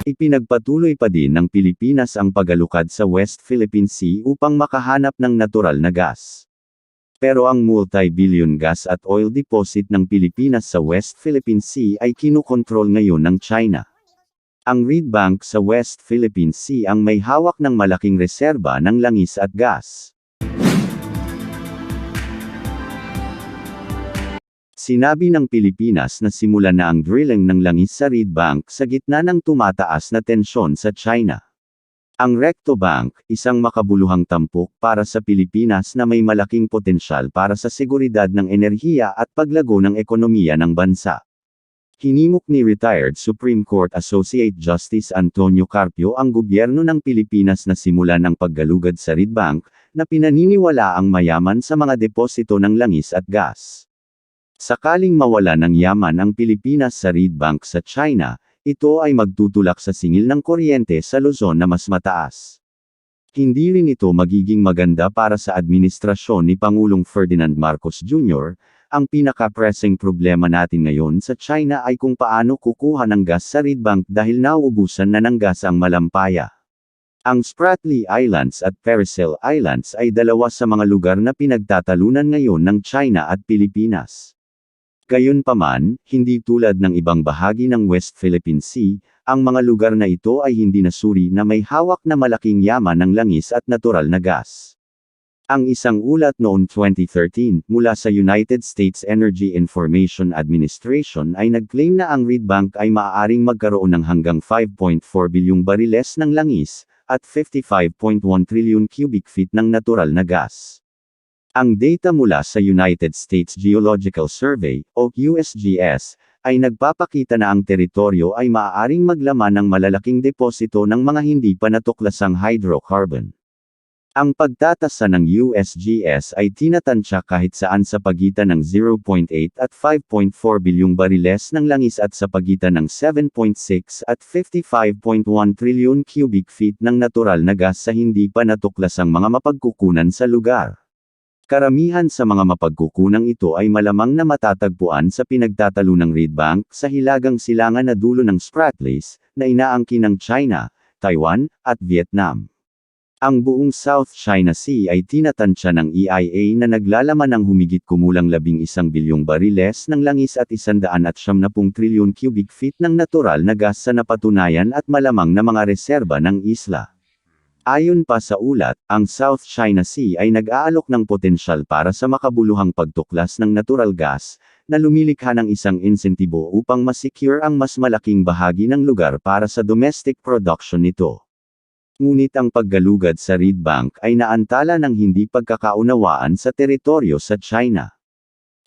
Ipinagpatuloy pa din ng Pilipinas ang pagalukad sa West Philippine Sea upang makahanap ng natural na gas. Pero ang multi-billion gas at oil deposit ng Pilipinas sa West Philippine Sea ay kinukontrol ngayon ng China. Ang Reed Bank sa West Philippine Sea ang may hawak ng malaking reserba ng langis at gas. Sinabi ng Pilipinas na simulan na ang drilling ng langis sa Reed Bank sa gitna ng tumataas na tensyon sa China. Ang Recto Bank, isang makabuluhang tampok para sa Pilipinas na may malaking potensyal para sa seguridad ng enerhiya at paglago ng ekonomiya ng bansa. Hinimok ni retired Supreme Court Associate Justice Antonio Carpio ang gobyerno ng Pilipinas na simulan ang paggalugad sa Reed Bank, na pinaniniwala ang mayaman sa mga deposito ng langis at gas. Sakaling mawala ng yaman ang Pilipinas sa Reed Bank sa China, ito ay magtutulak sa singil ng kuryente sa Luzon na mas mataas. Hindi rin ito magiging maganda para sa administrasyon ni Pangulong Ferdinand Marcos Jr., ang pinaka-pressing problema natin ngayon sa China ay kung paano kukuha ng gas sa Reed Bank dahil nauubusan na ng gas ang malampaya. Ang Spratly Islands at Pericel Islands ay dalawa sa mga lugar na pinagtatalunan ngayon ng China at Pilipinas. Gayunpaman, hindi tulad ng ibang bahagi ng West Philippine Sea, ang mga lugar na ito ay hindi nasuri na may hawak na malaking yaman ng langis at natural na gas. Ang isang ulat noong 2013 mula sa United States Energy Information Administration ay nag-claim na ang Reed Bank ay maaaring magkaroon ng hanggang 5.4 bilyong bariles ng langis, at 55.1 trillion cubic feet ng natural na gas. Ang data mula sa United States Geological Survey, o USGS, ay nagpapakita na ang teritoryo ay maaaring maglaman ng malalaking deposito ng mga hindi pa natuklasang hydrocarbon. Ang pagtatasa ng USGS ay tinatansya kahit saan sa pagitan ng 0.8 at 5.4 bilyong bariles ng langis at sa pagitan ng 7.6 at 55.1 trillion cubic feet ng natural na gas sa hindi pa natuklasang mga mapagkukunan sa lugar. Karamihan sa mga mapagkukunang ito ay malamang na matatagpuan sa pinagtatalunang Reed Bank sa hilagang silangan na dulo ng Spratlys, na inaangkin ng China, Taiwan, at Vietnam. Ang buong South China Sea ay tinatansya ng EIA na naglalaman ng humigit kumulang 11 bilyong bariles ng langis at 170 trilyon cubic feet ng natural na gas sa napatunayan at malamang na mga reserba ng isla. Ayon pa sa ulat, ang South China Sea ay nag-aalok ng potensyal para sa makabuluhang pagtuklas ng natural gas, na lumilikha ng isang insentibo upang masecure ang mas malaking bahagi ng lugar para sa domestic production nito. Ngunit ang paggalugad sa Reed Bank ay naantala ng hindi pagkakaunawaan sa teritoryo sa China.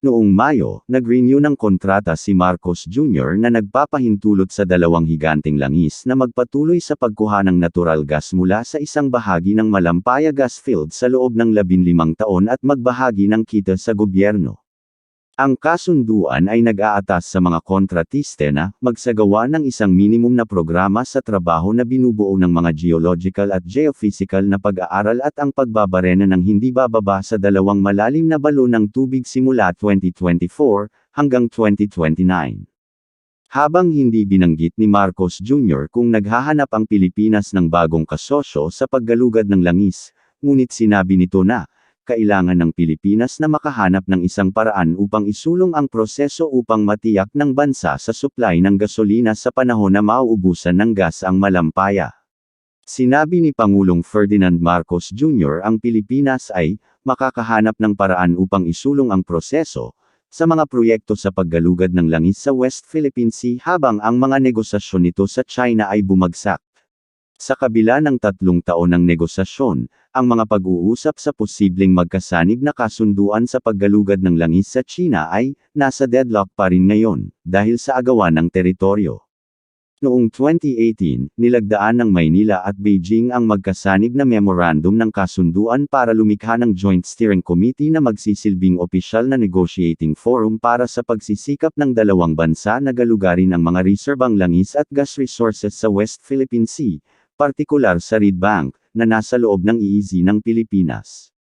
Noong Mayo, nag-renew ng kontrata si Marcos Jr. na nagpapahintulot sa dalawang higanting langis na magpatuloy sa pagkuha ng natural gas mula sa isang bahagi ng Malampaya gas field sa loob ng 15 taon at magbahagi ng kita sa gobyerno. Ang kasunduan ay nag-aatas sa mga kontratiste na magsagawa ng isang minimum na programa sa trabaho na binubuo ng mga geological at geophysical na pag-aaral at ang pagbabarena ng hindi bababa sa dalawang malalim na balon ng tubig simula 2024 hanggang 2029. Habang hindi binanggit ni Marcos Jr. kung naghahanap ang Pilipinas ng bagong kasosyo sa paggalugad ng langis, ngunit sinabi nito na, kailangan ng Pilipinas na makahanap ng isang paraan upang isulong ang proseso upang matiyak ng bansa sa supply ng gasolina sa panahon na mauubusan ng gas ang malampaya. Sinabi ni Pangulong Ferdinand Marcos Jr. ang Pilipinas ay makakahanap ng paraan upang isulong ang proseso sa mga proyekto sa paggalugad ng langis sa West Philippine Sea habang ang mga negosasyon nito sa China ay bumagsak. Sa kabila ng tatlong taon ng negosasyon, ang mga pag-uusap sa posibleng magkasanib na kasunduan sa paggalugad ng langis sa China ay nasa deadlock pa rin ngayon, dahil sa agawan ng teritoryo. Noong 2018, nilagdaan ng Maynila at Beijing ang magkasanib na memorandum ng kasunduan para lumikha ng Joint Steering Committee na magsisilbing opisyal na negotiating forum para sa pagsisikap ng dalawang bansa na galugarin ang mga reserbang langis at gas resources sa West Philippine Sea, partikular sa Reed Bank, na nasa loob ng EEZ ng Pilipinas.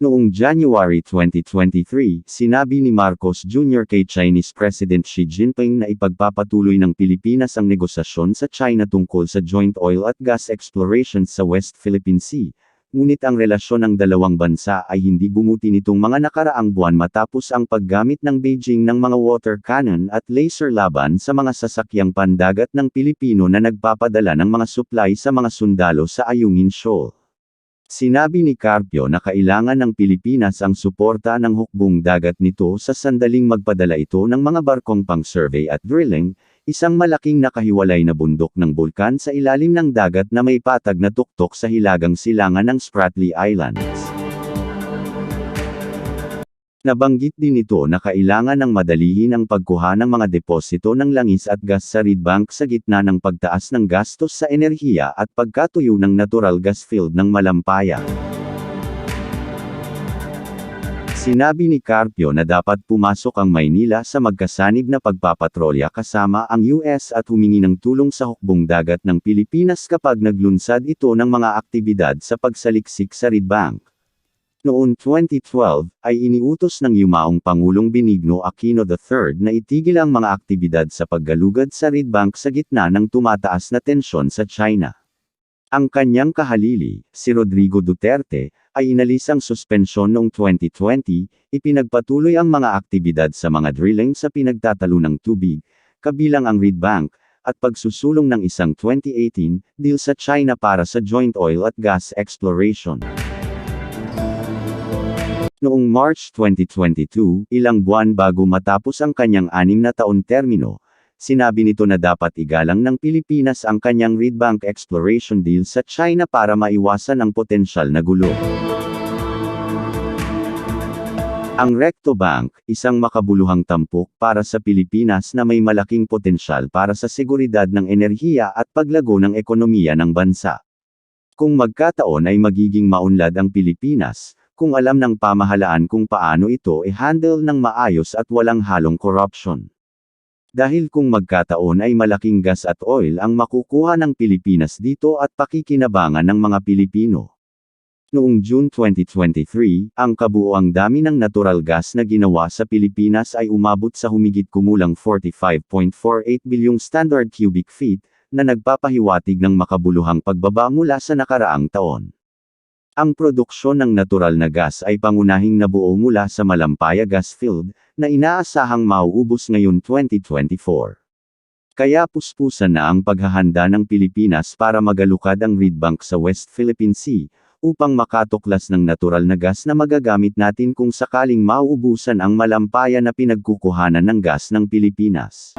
Noong January 2023, sinabi ni Marcos Jr. kay Chinese President Xi Jinping na ipagpapatuloy ng Pilipinas ang negosasyon sa China tungkol sa joint oil at gas exploration sa West Philippine Sea. Ngunit ang relasyon ng dalawang bansa ay hindi bumuti nitong mga nakaraang buwan matapos ang paggamit ng Beijing ng mga water cannon at laser laban sa mga sasakyang pandagat ng Pilipino na nagpapadala ng mga supply sa mga sundalo sa Ayungin Shoal. Sinabi ni Carpio na kailangan ng Pilipinas ang suporta ng hukbong dagat nito sa sandaling magpadala ito ng mga barkong pang-survey at drilling, isang malaking nakahiwalay na bundok ng bulkan sa ilalim ng dagat na may patag na tuktok sa hilagang silangan ng Spratly Islands. Nabanggit din ito na kailangan ng madalihin ang pagkuha ng mga deposito ng langis at gas sa Reed Bank sa gitna ng pagtaas ng gastos sa enerhiya at pagkatuyo ng natural gas field ng Malampaya. Sinabi ni Carpio na dapat pumasok ang Maynila sa magkasanib na pagpapatrolya kasama ang US at humingi ng tulong sa hukbong dagat ng Pilipinas kapag naglunsad ito ng mga aktibidad sa pagsaliksik sa Reed Bank. Noong 2012, ay iniutos ng yumaong Pangulong Benigno Aquino III na itigil ang mga aktibidad sa paggalugad sa Reed Bank sa gitna ng tumataas na tensyon sa China. Ang kanyang kahalili, si Rodrigo Duterte, ay inalis ang suspensyon noong 2020, ipinagpatuloy ang mga aktibidad sa mga drilling sa pinagtatalo ng tubig, kabilang ang Reed Bank, at pagsusulong ng isang 2018 deal sa China para sa joint oil at gas exploration. Noong March 2022, ilang buwan bago matapos ang kanyang anim na taon termino, sinabi nito na dapat igalang ng Pilipinas ang kanyang Reed Bank exploration deal sa China para maiwasan ang potensyal na gulo. Ang Recto Bank, isang makabuluhang tampok para sa Pilipinas na may malaking potensyal para sa seguridad ng enerhiya at paglago ng ekonomiya ng bansa. Kung magkataon ay magiging maunlad ang Pilipinas, kung alam ng pamahalaan kung paano ito i-handle ng maayos at walang halong corruption. Dahil kung magkataon ay malaking gas at oil ang makukuha ng Pilipinas dito at pakikinabangan ng mga Pilipino. Noong June 2023, ang kabuoang dami ng natural gas na ginawa sa Pilipinas ay umabot sa humigit kumulang 45.48 bilyong standard cubic feet, na nagpapahiwatig ng makabuluhang pagbaba mula sa nakaraang taon. Ang produksyon ng natural na gas ay pangunahing nabuo mula sa Malampaya Gas Field, na inaasahang mauubos ngayon 2024. Kaya puspusan na ang paghahanda ng Pilipinas para magalukad ang Reed Bank sa West Philippine Sea, upang makatuklas ng natural na gas na magagamit natin kung sakaling mauubusan ang Malampaya na pinagkukuhanan ng gas ng Pilipinas.